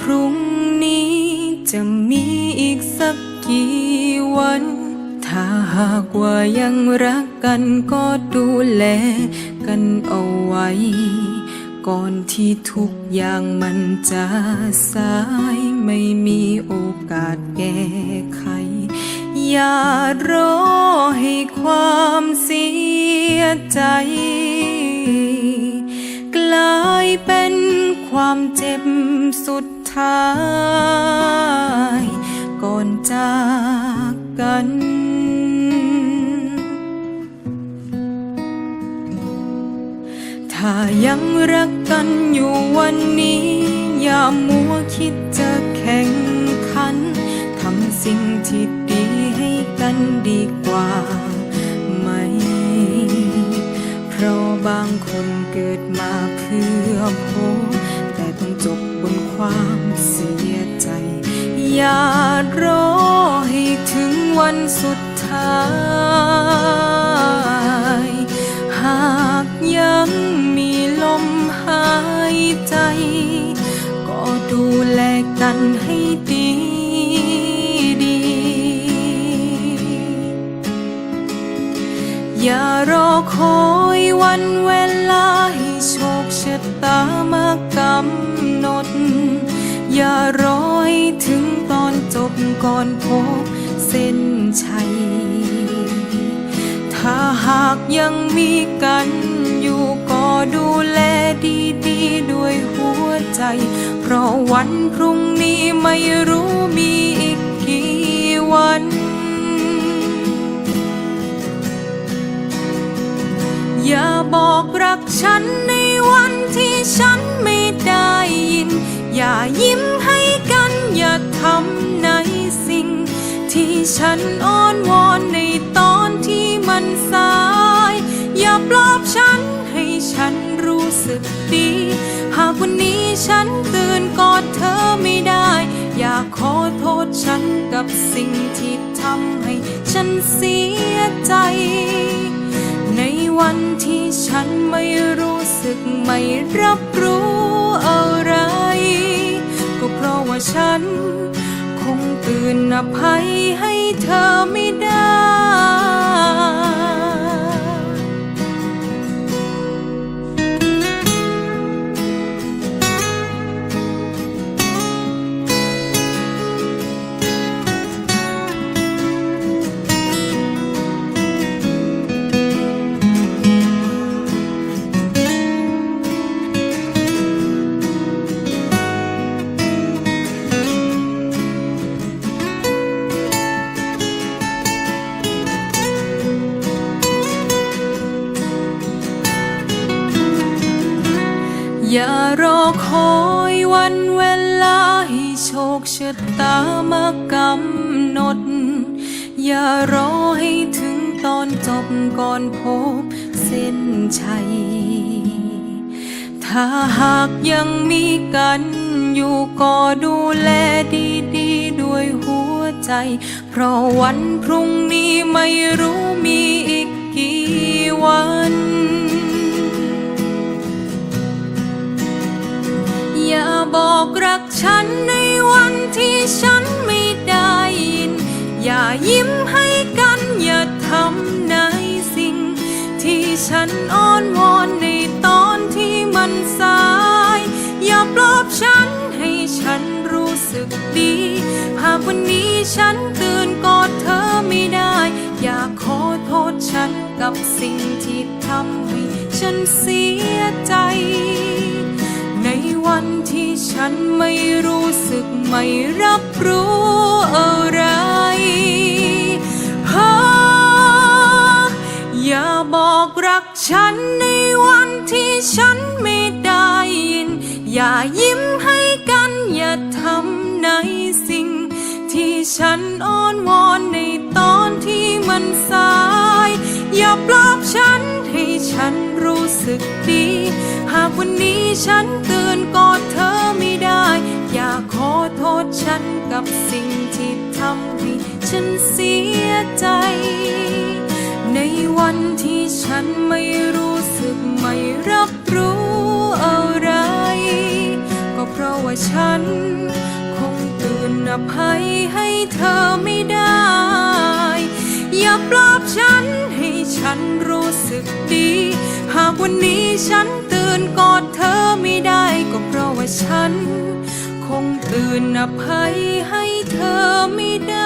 พรุ่งนี้จะมีอีกสักกี่วัน ถ้าหากว่ายังรักกันก็ดูแลกันเอาไว้ ก่อนที่ทุกอย่างมันจะสายไม่มีโอกาสแก้ไข อย่ารอให้ความเสียใจ กลายเป็นความเจ็บสุด ท้ายก่อนจากกันถ้ายังรักกันอยู่วันนี้ อย่ามัวคิดจะแข่งขันทำสิ่งที่ดีให้กันดีกว่าไหม เพราะบางคนเกิดมาเพื่อพบ จบบนความเสียใจ อย่ารอให้ถึงวันสุดท้าย หากยังมีลมหายใจ ก็ดูแลกันให้ดีดี อย่ารอคอยวันเวลาให้โชคชะตามากำหนด อย่ารอให้ถึงตอนจบก่อนพบเส้นชัย ถ้าหากยังมีกันอยู่ก็ดูแลดีๆด้วยหัวใจ เพราะวันพรุ่งนี้ไม่รู้มีอีกกี่วันอย่าบอกรักฉันในวันที่ฉัน ย่ายิ้มให้กันอย่าทำในสิ่ง ที่ฉันอ้อนวอนในตอนที่มันสาย อย่าปลอบฉันให้ฉันรู้สึกดี หากวันนี้ฉันตื่นกอดเธอไม่ได้ อยากขอโทษฉันกับสิ่งที่ทำให้ฉันเสียใจ ในวันที่ฉันไม่รู้สึกไม่รับรู้อะไรก็เพรา ว่าฉัน คงตื่นอภัยให้เธอไม่ได้ อย่ารอคอยวันเวลาให้โชคชะตามากำหนด อย่ารอให้ถึงตอนจบก่อนพบเส้นชัย ถ้าหากยังมีกันอยู่ก็ดูแลดีๆด้วยหัวใจ เพราะวันพรุ่งนี้ไม่รู้มีอีกกี่วัน ยิ้มให้กันอย่าทำในสิ่ง ที่ฉันอ้อนวอนในตอนที่มันสาย อย่าปลอบฉันให้ฉันรู้สึกดี หากวันนี้ฉันตื่นกอดเธอไม่ได้ อยากขอโทษฉันกับสิ่งที่ทำให้ฉันเสียใจ ในวันที่ฉันไม่รู้สึกไม่รับรู้ ฉันในวันที่ฉันไม่ได้ยิน อย่ายิ้มให้กันอย่าทำในสิ่ง ที่ฉันอ้อนวอนในตอนที่มันสาย อย่าปลอบฉันให้ฉันรู้สึกดี หากวันนี้ฉันตื่นกอดเธอไม่ได้ อย่าขอโทษฉันกับสิ่งที่ทำให้ฉันเสียใจ ที่ฉันไม่รู้สึกไม่รับรู้อะไร ก็เพราะว่าฉัน คงตื่นอภัยให้เธอไม่ได้ อย่าปลอบฉันให้ฉันรู้สึกดี หากวันนี้ฉันตื่นกอดเธอไม่ได้ ก็เพราะว่าฉัน คงตื่นอภัยให้เธอไม่ได้